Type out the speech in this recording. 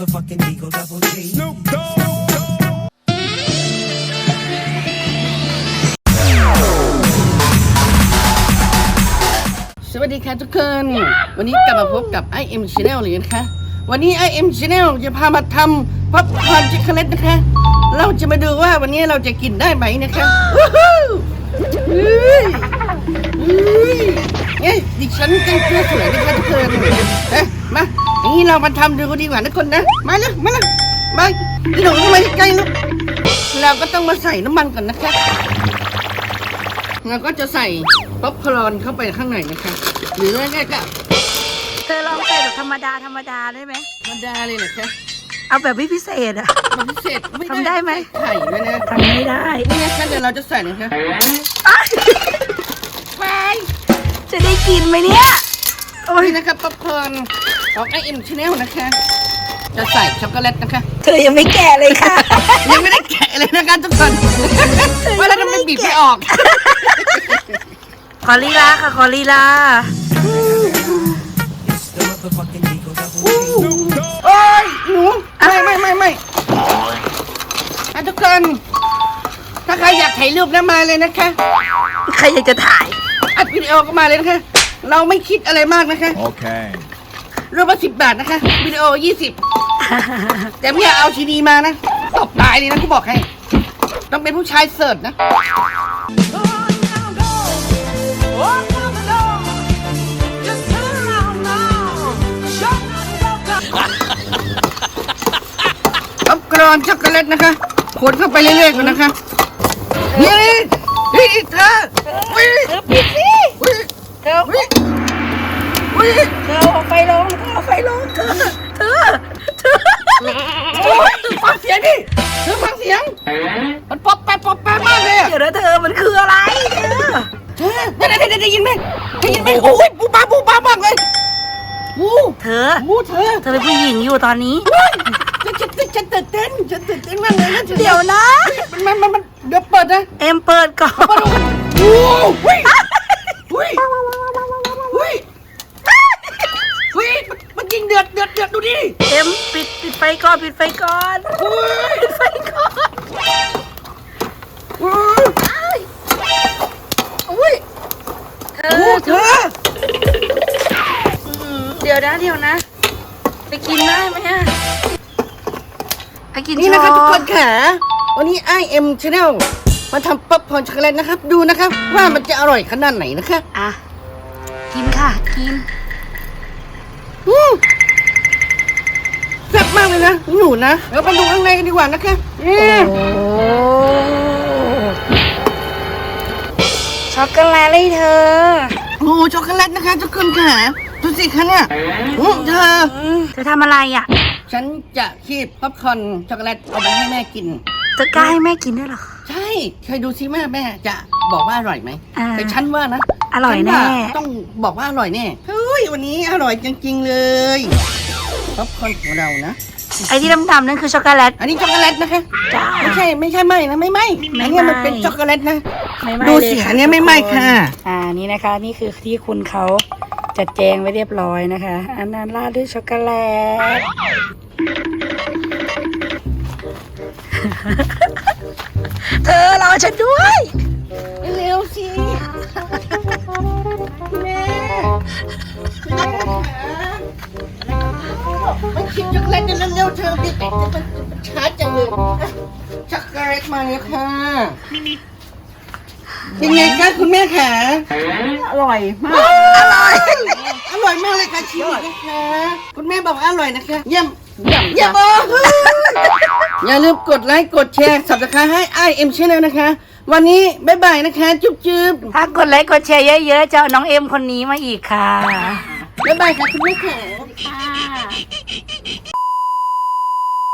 motherfucking Eagle Double G. Snoop Dogg. สวัสดีค่ะทุกคน วันนี้กลับมาพบกับ i m Channel เลยนะคะ วันนี้ i m Channel จะพามาทำพับคอนช็อกโกแลตนะคะ เราจะมาดูว่าวันนี้เราจะกินได้ไหมนะคะวู้ฮู้เฮ้ยเฮ้ยเอ้ยดิฉันแต่งตัวสวยนะคะทุกคนเอ๊ะมาอย่าง นี้เรามาทำดูดีกว่าทุกคนนะ มาเลยมาเลยมาพี่หนูทำไมใกล้ลูกเราก็ต้องมาใส่น้ำมันก่อนนะคะเราก็จะใส่ป๊อปคอร์นเข้าไปข้างในนะคะ หรือว่าแค่ก็เธอลองใส่แบบธรรมดาธรรมดาได้ไหมธรรมดาเลยนะคะเอาแบบไม่พิเศษอะมันพิเศษทำได้ไหมใส่ไข่ด้วยนะทำไม่ได้นี่นะคะเดี๋ยวเราจะใส่นะคะไปจะได้กินไหมเนี่ยโอ้ย นี่นะคะป๊อปคอร์นของไอเอ็มชาแนลนะคะ จะใส่ช็อกโกแลตนะคะ เธอยังไม่แก่เลยค่ะ ยังไม่ได้แกะเลยนะคะทุกคนว่าเราจะไม่บีบไม่ออก ขอลีลาค่ะ ขอลีลา It's the motherfucking Eagle Double G. Snoop Dogg. โอ้ยหนูไม่ไม่ไม่ไม่อะทุกคน ถ้าใครอยากถ่ายรูปนะมาเลยนะคะ ใครอยากจะถ่าย อัดวิดีโอก็มาเลยนะคะ เราไม่คิดอะไรมากนะคะ Okay. รูปละสิบบาทนะคะ วิดีโอยี่สิบแต่ไม่อยากเอาทีดีมานะตบตายเลยนะกูบอกให้ ต้องเป็นผู้ชายเสิร์ฟนะ ป๊อปกรอนช็อกโกแลตนะคะขนเข้าไปเรื่อยๆก่อนนะคะเฮ้ยเฮ้ยเธอเฮ้ยเธอปิดสิ เธอเฮ้ยเฮ้ยเธอเอาไฟลงเธอเอาไฟลงเธอเธอเธอโอ้ยฟังเสียงดิเธอฟังเสียง มันป๊อปแป๊บป๊อปแป๊บมากเลยอะเดี๋ยวนะเธอมันคืออะไรเธอเธอได้ได้ได้ได้ยินไหมได้ยินไหมโอ้ยปูปลาปูปลามากเลยปูเธอปูเธอเธอเป็นผู้หญิงอยู่ตอนนี้ ฉันฉันฉันฉันตื่นเต้นฉันตื่นเต้นมากเลยนะฉันเดี๋ยวนะ มันมันมันมันเดี๋ยวเปิดนะเอ็มเปิดก่อนมาดูกันโอ้ย ดือดเดือดดูดิเอ็มปิดปิดไฟก่อนปิดไฟก่อนเฮ้ยปิดไฟก่อนเฮ้ยอุ้ยเธโอ้อเธอเดี๋ยวนะเดี๋ยวนะ ไปกินได้ไหมอะไปกินนี่นะครับโชทุกว์คนค่ะวันนี้ i m channel มาทำป๊อปคอร์นช็อกโกแลตนะครับ ดูนะครับ ว่ามันจะอร่อยขนาดไหนนะคะ อะกินค่ะกิน อืมแซ่บมากเลย นะหนูนะเรามาดูข้างในกันดีกว่านะคะอืมโอ้ช็อกโกแลตเลยเธอ โอ้ช็อกโกแลตนะคะทุกคนค่ะดูสิคะเนี่ยอืมเธออืมเธอทำอะไรอะ ฉันจะคีบป๊อปคอร์นช็อกโกแลตเอาไปให้แม่กิน จะกล้าให้แม่กินด้วยเหรอ ใช่เคยดูซิแม่แม่จะบอกว่าอร่อยไหมอ่า แต่ฉันว่านะอร่อยแน่ ฉัว่าต้องบอกว่าอร่อยแน่เฮ้ยวันนี้อร่อยจริงๆเลยป๊อปคอร์นของเรานะ ไอ้ที่ดำๆนั่นคือช็อกโกแลต อันนี้ช็อกโกแลตนะคะจ้า ไม่ใช่ไม่ใช่ไหมนะไม่ไหมไม่อันเนี้ยมันไหม้เป็นช็อกโกแลตนะ ไม่ไหม้ดูเลยเสียค่ะอันเนี้ยไม่ไหม้ทุกนค่ะ อ่านี่นะคะ นี่คือที่คุณเขาจัดแจงไว้เรียบร้อยนะคะ อันนั้นราดด้วยช็อกโกแลต เธอรอฉันด้วย เร็วสิแม่แม่ ร็วๆเธอดิมันช้าจังเลยอะช็อกโกแลตมาแล้วค่ะเป็นไงคะคุณแม่ค่ะอร่อยมาก อร่อย อร่อยมากเลยค่ะชิมเลยนะคะ คุณแม่บอกอร่อยนะคะ เยี่ยม เยี่ยมเยี่ยมโอ้โหอย่าลืมกดไลค์ กดแชร์สับสไครต์ให้ i m Channel นะคะ วันนี้บ๊ายบายนะคะ จุ๊บจุ๊บถ้ากดไลค์กดแชร์เยอะๆจะเอาน้องเอ็มคนนี้มาอีกค่ะบ๊ายบายค่ะคุณแม่ค่ะค่ะ